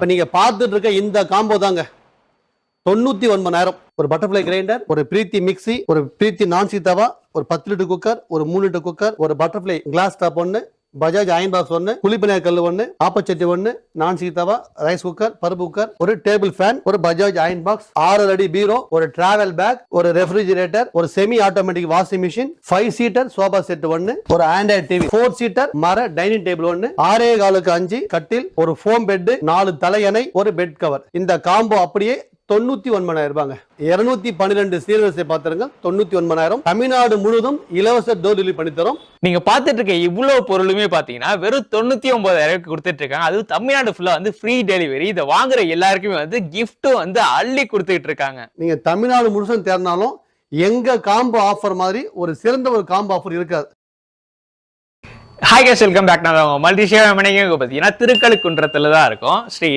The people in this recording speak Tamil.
இப்போ நீங்க பார்த்துட்டு இருக்க இந்த காம்போ தாங்க. தொண்ணூத்தி ஒன்பதாயிரம் ஒரு பட்டர்ஃப்ளை கிரைண்டர் ஒரு பிரீத்தி மிக்ஸி ஒரு பிரீத்தி நான்சி தவா ஒரு பத்து லிட்டர் குக்கர் ஒரு மூணு லிட்டர் குக்கர் ஒரு பட்டர்ஃப்ளை கிளாஸ் டாப் ஒன்று பஜாஜ் அயன் பாக்ஸ் ஒன்று குளிப்பினர் கல் ஒன்று ஆப்பச்சட்டி ஒன்று நான் தவா ரைஸ் குக்கர் பருப்பு குக்கர் ஒரு டேபிள் ஃபேன் ஒரு பஜாஜ் அயன் பாக்ஸ் ஆறு அடி பீரோ ஒரு டிராவல் பேக் ஒரு ரெஃப்ரிஜிரேட்டர் ஒரு semi automatic washing machine five seater sofa set ஒன்று ஒரு ஆண்ட்ராய்ட் டிவி ஃபோர் சீட்டர் மர டைனிங் டேபிள் ஒன்று ஆறே காலுக்கு அஞ்சு கட்டில் ஒரு ஃபோம் பெட் நாலு தலையணை ஒரு பெட் கவர் இந்த காம்போ அப்படியே தொண்ணூத்தி ஒன்பதாயிரம் ரூபாங்க. இருநூத்தி பன்னிரெண்டு சீர்வரிசை பாத்திரங்கள் தொண்ணூத்தி ஒன்பதாயிரம். தமிழ்நாடு முழுவதும் இலவச டோர் டெலிவரி பண்ணி தரோம். நீங்க பார்த்துட்டு இருக்க இவ்வளவு பொருளுமே பாத்தீங்கன்னா வெறும் தொண்ணூத்தி ஒன்பதாயிரம் கொடுத்துட்டு இருக்காங்க அதுவும் தமிழ்நாடு ஃபுல்லா வந்து ஃப்ரீ டெலிவரி இதை வாங்குற எல்லாருக்குமே வந்து கிஃப்ட்டும் வந்து அள்ளி கொடுத்துட்டு இருக்காங்க நீங்க தமிழ்நாடு முழுசும் தேர்னாலும் எங்க காம்போ ஆஃபர் மாதிரி ஒரு சிறந்த ஒரு காம்போ ஆஃபர் இருக்காது. ஹாய் கேஸ் வெல்கம் பேக் நான் மல்டி மணிக்கு பார்த்தீங்கன்னா திருக்கழுக்குன்றத்துல தான் இருக்கும். ஸ்ரீ